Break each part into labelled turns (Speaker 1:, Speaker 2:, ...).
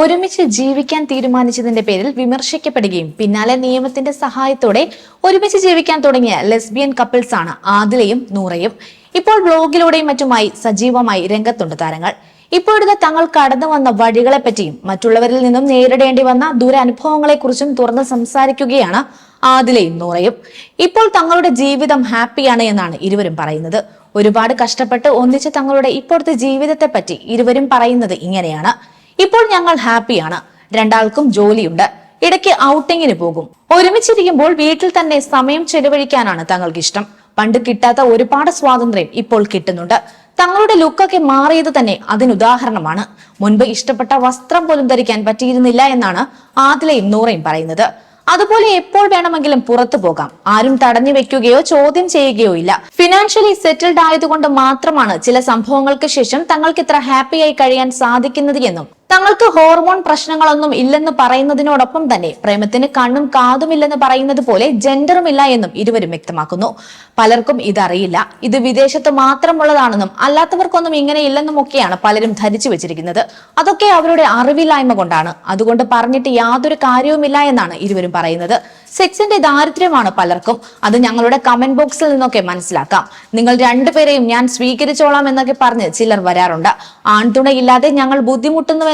Speaker 1: ഒരുമിച്ച് ജീവിക്കാൻ തീരുമാനിച്ചതിന്റെ പേരിൽ വിമർശിക്കപ്പെടുകയും പിന്നാലെ നിയമത്തിന്റെ സഹായത്തോടെ ഒരുമിച്ച് ജീവിക്കാൻ തുടങ്ങിയ ലെസ്ബിയൻ കപ്പിൾസ് ആണ് ആദിലയും നൂറയും. ഇപ്പോൾ ബ്ലോഗിലൂടെയും മറ്റുമായി സജീവമായി രംഗത്തുണ്ട് താരങ്ങൾ. ഇപ്പോഴത്തെ തങ്ങൾ കടന്നു വന്ന വഴികളെപ്പറ്റിയും മറ്റുള്ളവരിൽ നിന്നും നേരിടേണ്ടി വന്ന ദുരനുഭവങ്ങളെക്കുറിച്ചും തുറന്ന് സംസാരിക്കുകയാണ് ആദിലയും നൂറയും. ഇപ്പോൾ തങ്ങളുടെ ജീവിതം ഹാപ്പിയാണ് എന്നാണ് ഇരുവരും പറയുന്നത്. ഒരുപാട് കഷ്ടപ്പെട്ട് ഒന്നിച്ച് തങ്ങളുടെ ഇപ്പോഴത്തെ ജീവിതത്തെ പറ്റി ഇരുവരും പറയുന്നത് ഇങ്ങനെയാണ്. ഇപ്പോൾ ഞങ്ങൾ ഹാപ്പിയാണ്. രണ്ടാൾക്കും ജോലിയുണ്ട്. ഇടയ്ക്ക് ഔട്ടിങ്ങിന് പോകും. ഒരുമിച്ചിരിക്കുമ്പോൾ വീട്ടിൽ തന്നെ സമയം ചെലവഴിക്കാനാണ് തങ്ങൾക്ക് ഇഷ്ടം പണ്ട് കിട്ടാത്ത ഒരുപാട് സ്വാതന്ത്ര്യം ഇപ്പോൾ കിട്ടുന്നുണ്ട്. തങ്ങളുടെ ലുക്കൊക്കെ മാറിയത് തന്നെ അതിനുദാഹരണമാണ്. മുൻപ് ഇഷ്ടപ്പെട്ട വസ്ത്രം പോലും ധരിക്കാൻ പറ്റിയിരുന്നില്ല എന്നാണ് ആദിലയും നൂറയും പറയുന്നത്. അതുപോലെ എപ്പോൾ വേണമെങ്കിലും പുറത്തു പോകാം. ആരും തടഞ്ഞു വെക്കുകയോ ചോദ്യം ചെയ്യുകയോ ഇല്ല. ഫിനാൻഷ്യലി സെറ്റിൽഡ് ആയതുകൊണ്ട് മാത്രമാണ് ചില സംഭവങ്ങൾക്ക് ശേഷം തങ്ങൾക്ക് ഇത്ര ഹാപ്പിയായി കഴിയാൻ സാധിക്കുന്നത് എന്നും തങ്ങൾക്ക് ഹോർമോൺ പ്രശ്നങ്ങളൊന്നും ഇല്ലെന്ന് പറയുന്നതിനോടൊപ്പം തന്നെ പ്രേമത്തിന് കണ്ണും കാതുമില്ലെന്ന് പറയുന്നത് പോലെ ജെൻഡറും ഇല്ല എന്നും ഇരുവരും വ്യക്തമാക്കുന്നു. പലർക്കും ഇതറിയില്ല. ഇത് വിദേശത്ത് മാത്രമുള്ളതാണെന്നും അല്ലാത്തവർക്കൊന്നും ഇങ്ങനെ ഇല്ലെന്നും ഒക്കെയാണ് പലരും ധരിച്ചു വെച്ചിരിക്കുന്നത്. അതൊക്കെ അവരുടെ അറിവില്ലായ്മ കൊണ്ടാണ്. അതുകൊണ്ട് പറഞ്ഞിട്ട് യാതൊരു കാര്യവുമില്ല എന്നാണ് ഇരുവരും പറയുന്നത്. സെക്സിന്റെ ദാരിദ്ര്യമാണ് പലർക്കും. അത് ഞങ്ങളുടെ കമന്റ് ബോക്സിൽ നിന്നൊക്കെ മനസ്സിലാക്കാം. നിങ്ങൾ രണ്ടുപേരെയും ഞാൻ സ്വീകരിച്ചോളാം എന്നൊക്കെ പറഞ്ഞ് ചിലർ വരാറുണ്ട്. ആൺതുണയില്ലാതെ ഞങ്ങൾ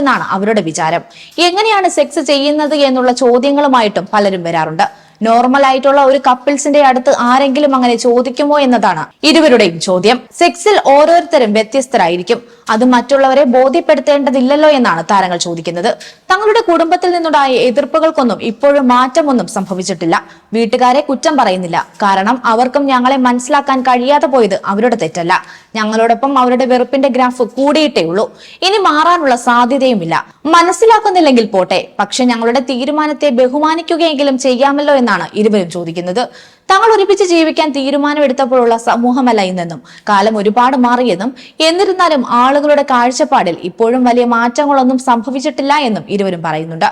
Speaker 1: ബുദ്ധിമുട്ടുന്നുവെന്നാണ് അവരുടെ വിചാരം. എങ്ങനെയാണ് സെക്സ് ചെയ്യുന്നത് എന്നുള്ള ചോദ്യങ്ങളുമായിട്ടും പലരും വരാറുണ്ട്. നോർമൽ ആയിട്ടുള്ള ഒരു കപ്പിൾസിന്റെ അടുത്ത് ആരെങ്കിലും അങ്ങനെ ചോദിക്കുമോ എന്നതാണ് ഇരുവരുടെയും ചോദ്യം. സെക്സിൽ ഓരോരുത്തരും വ്യത്യസ്തരായിരിക്കും. അത് മറ്റുള്ളവരെ ബോധ്യപ്പെടുത്തേണ്ടതില്ലല്ലോ എന്നാണ് താരങ്ങൾ ചോദിക്കുന്നത്. തങ്ങളുടെ കുടുംബത്തിൽ നിന്നുണ്ടായ എതിർപ്പുകൾക്കൊന്നും ഇപ്പോഴും മാറ്റമൊന്നും സംഭവിച്ചിട്ടില്ല. വീട്ടുകാരെ കുറ്റം പറയുന്നില്ല. കാരണം അവർക്കും ഞങ്ങളെ മനസ്സിലാക്കാൻ കഴിയാതെ പോയത് അവരുടെ തെറ്റല്ല. ഞങ്ങളോടൊപ്പം അവരുടെ വെറുപ്പിന്റെ ഗ്രാഫ് കൂടിയിട്ടേ ഉള്ളൂ. ഇനി മാറാനുള്ള സാധ്യതയുമില്ല. മനസ്സിലാക്കുന്നില്ലെങ്കിൽ പോട്ടെ. പക്ഷെ ഞങ്ങളുടെ തീരുമാനത്തെ ബഹുമാനിക്കുകയെങ്കിലും ചെയ്യാമല്ലോ എന്നാണ് ഇരുവരും ചോദിക്കുന്നത്. തങ്ങൾ ഒരുമിച്ച് ജീവിക്കാൻ തീരുമാനമെടുത്തപ്പോഴുള്ള സമൂഹമല്ല ഇന്നെന്നും കാലം ഒരുപാട് മാറിയെന്നും എന്നിരുന്നാലും ആളുകളുടെ കാഴ്ചപ്പാടിൽ ഇപ്പോഴും വലിയ മാറ്റങ്ങളൊന്നും സംഭവിച്ചിട്ടില്ല എന്നും ഇരുവരും പറയുന്നുണ്ട്.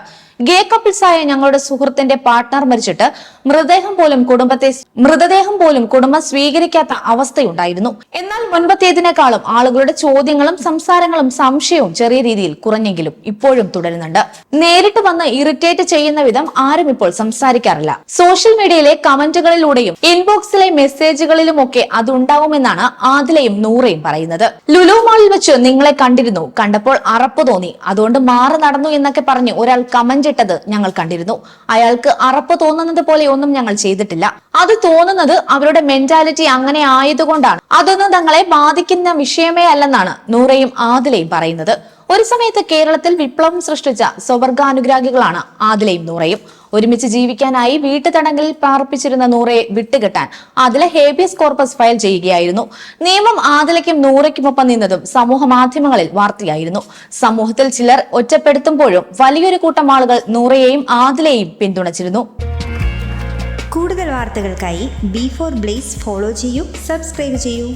Speaker 1: ഗേ കപ്പിൾസായ ഞങ്ങളുടെ സുഹൃത്തിന്റെ പാർട്ട്ണർ മരിച്ചിട്ട് മൃതദേഹം പോലും കുടുംബത്തെ മൃതദേഹം പോലും കുടുംബം സ്വീകരിക്കാത്ത അവസ്ഥയുണ്ടായിരുന്നു. എന്നാൽ മുൻപത്തേതിനേക്കാളും ആളുകളുടെ ചോദ്യങ്ങളും സംസാരങ്ങളും സംശയവും ചെറിയ രീതിയിൽ കുറഞ്ഞെങ്കിലും ഇപ്പോഴും തുടരുന്നുണ്ട്. നേരിട്ട് വന്ന് ഇറിറ്റേറ്റ് ചെയ്യുന്ന വിധം ആരും ഇപ്പോൾ സംസാരിക്കാറില്ല. സോഷ്യൽ മീഡിയയിലെ കമന്റുകളിലൂടെയും ഇൻബോക്സിലെ മെസ്സേജുകളിലുമൊക്കെ അതുണ്ടാവുമെന്നാണ് ആദിലയും നൂറയും പറയുന്നത്. ലുലു മാളിൽ വെച്ച് നിങ്ങളെ കണ്ടിരുന്നു. കണ്ടപ്പോൾ അറപ്പ് തോന്നി. അതുകൊണ്ട് മാറി നടന്നു എന്നൊക്കെ പറഞ്ഞ് ഒരാൾ കമന്റ് ഇട്ടത് ഞങ്ങൾ കണ്ടിരുന്നു. അയാൾക്ക് അറപ്പ് തോന്നുന്നത് പോലെ ഒന്നും ഞങ്ങൾ ചെയ്തിട്ടില്ല. അത് തോന്നുന്നത് അവരുടെ മെന്റാലിറ്റി അങ്ങനെ ആയതുകൊണ്ടാണ്. അതൊന്നും തങ്ങളെ ബാധിക്കുന്ന വിഷയമേ അല്ലെന്നാണ് നൂറയും ആദിലയും പറയുന്നത്. ഒരു സമയത്ത് കേരളത്തിൽ വിപ്ലവം സൃഷ്ടിച്ച സ്വവർഗാനുരാഗികളാണ് ആദിലയും നൂറയും. ഒരുമിച്ച് ജീവിക്കാനായി വീട്ടുതടങ്കലിൽ പാർപ്പിച്ചിരുന്ന നൂറയെ വിട്ടുകെട്ടാൻ ആദില ഹേബിയസ് കോർപ്പസ് ഫയൽ ചെയ്യുകയായിരുന്നു. നിയമം ആദിലയ്ക്കും നൂറയ്ക്കുമൊപ്പം നിന്നതും സമൂഹ മാധ്യമങ്ങളിൽ വാർത്തയായിരുന്നു. സമൂഹത്തിൽ ചിലർ ഒറ്റപ്പെടുത്തുമ്പോഴും വലിയൊരു കൂട്ടം ആളുകൾ നൂറയെയും ആദിലയെയും പിന്തുണച്ചിരുന്നു.
Speaker 2: കൂടുതൽ വാർത്തകൾക്കായി ബി ഫോർ ബ്ലേസ് ഫോളോ ചെയ്യൂ സബ്സ്ക്രൈബ് ചെയ്യൂ.